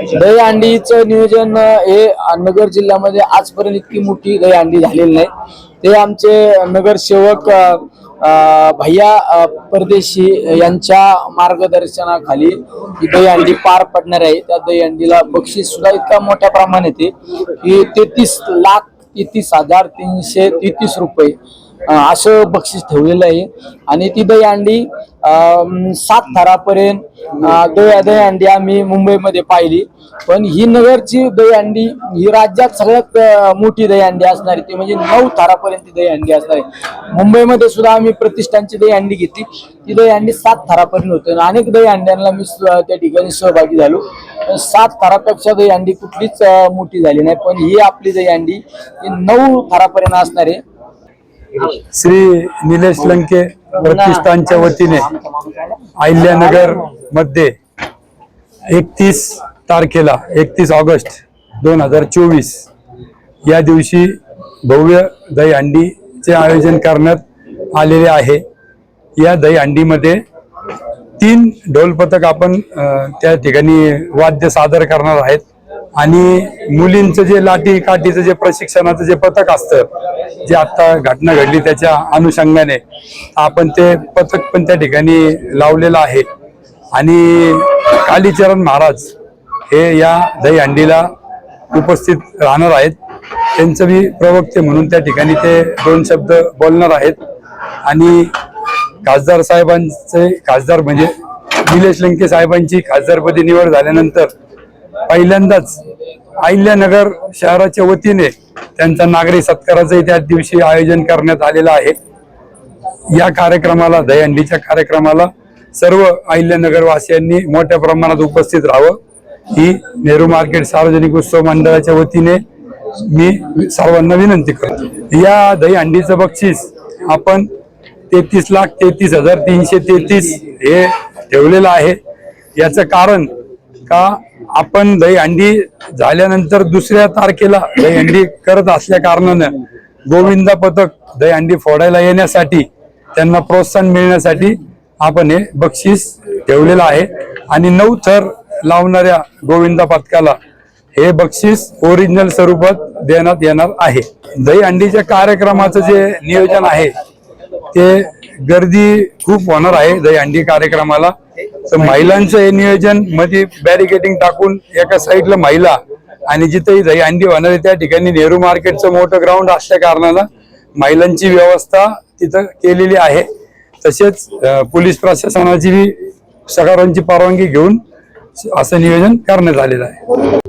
दही अंडीचं नियोजन हे नगर जिल्ह्यामध्ये आजपर्यंत इतकी मोठी दही अंडी झालेली नाही. ते आमचे नगरसेवक भैया परदेशी यांच्या मार्गदर्शनाखाली ही दही अंडी पार पडणार आहे. त्या दही अंडीला बक्षीस सुद्धा इतका मोठ्या प्रमाणात आहे की तेहतीस लाख तेहतीस हजार तीनशे तेहतीस रुपये असं बक्षीस ठेवलेलं आहे. आणि ती दहीहंडी सात थरापर्यंत दया दहीहंडी आम्ही मुंबईमध्ये पाहिली. पण ही नगरची दहीहंडी ही राज्यात सगळ्यात मोठी दहीहंडी असणारी ती म्हणजे नऊ थरापर्यंत ती दहीहंडी असणार. आहे मुंबईमध्ये सुद्धा आम्ही प्रतिष्ठानची दहीहंडी घेतली. ती दहीहंडी सात थरापर्यंत होते. आणि अनेक दहीहंड्यांना मी त्या ठिकाणी सहभागी झालो. सात थरापेक्षा दहीहंडी कुठलीच मोठी झाली नाही. पण ही आपली दहीहंडी ही नऊ थरापर्यंत असणार. आहे हो. श्री निलेश लंके प्रतिष्ठानच्या वतीने अहिल्यानगरमध्ये एकतीस तारखेला एकतीस ऑगस्ट दोन हजार चोवीस या दिवशी भव्य दहीहंडीचे आयोजन करण्यात आलेले आहे. या दहीहंडीमध्ये तीन ढोलपथक आपण त्या ठिकाणी वाद्य सादर करणार आहेत. आणि मुलींचं जे लाठी काठीचं जे प्रशिक्षणाचं जे पथक असतं जे आता घटना घडली त्याच्या अनुषंगाने आपण ते पथक पण त्या ठिकाणी लावलेलं आहे. आणि कालीचरण महाराज हे या दहीहंडीला उपस्थित राहणार आहेत. त्यांचं बी प्रवक्ते म्हणून त्या ठिकाणी ते दोन शब्द बोलणार आहेत. आणि खासदार साहेबांचे खासदार म्हणजे निलेश लंके साहेबांची खासदारपदी निवड झाल्यानंतर पहिल्यांदाच अहिल्यानगर शहराच्या वतीने त्यांचा नागरिक सत्काराचंही त्या दिवशी आयोजन करण्यात आलेलं आहे. या कार्यक्रमाला दहीहंडीच्या कार्यक्रमाला सर्व अहिल्यानगरवासियांनी मोठ्या प्रमाणात उपस्थित राहावं. ही नेहरू मार्केट सार्वजनिक उत्सव मंडळाच्या वतीने मी सर्वांना विनंती करतो. या दहीहंडीचं बक्षीस आपण तेहतीस लाख तेहतीस हजार तीनशे तेहतीस हे ठेवलेलं आहे. याचं कारण का आपण दहीहंडी झाल्यानंतर दुसऱ्या तारखेला दहीहंडी करत असल्या कारणानं गोविंदा पथक दहीहंडी फोडायला येण्यासाठी त्यांना प्रोत्साहन मिळण्यासाठी आपण हे बक्षीस ठेवलेलं आहे. आणि नऊ थर लावणाऱ्या गोविंदा पथकाला हे बक्षीस ओरिजिनल स्वरूपात देण्यात येणार आहे. दहीहंडीच्या कार्यक्रमाचं जे नियोजन आहे ते गर्दी खूप होणार आहे दहीहंडी कार्यक्रमाला. तर महिलांचं हे नियोजनमध्ये बॅरिकेटिंग टाकून एका साईडला महिला आणि जिथे दहीहंडी होणार आहे त्या ठिकाणी नेहरू मार्केटचं मोठं ग्राउंड असल्या कारणानं महिलांची व्यवस्था तिथं केलेली आहे. तसेच पोलीस प्रशासनाची सकारांची सगळ्यांची परवानगी घेऊन असं नियोजन करण्यात आलेलं आहे.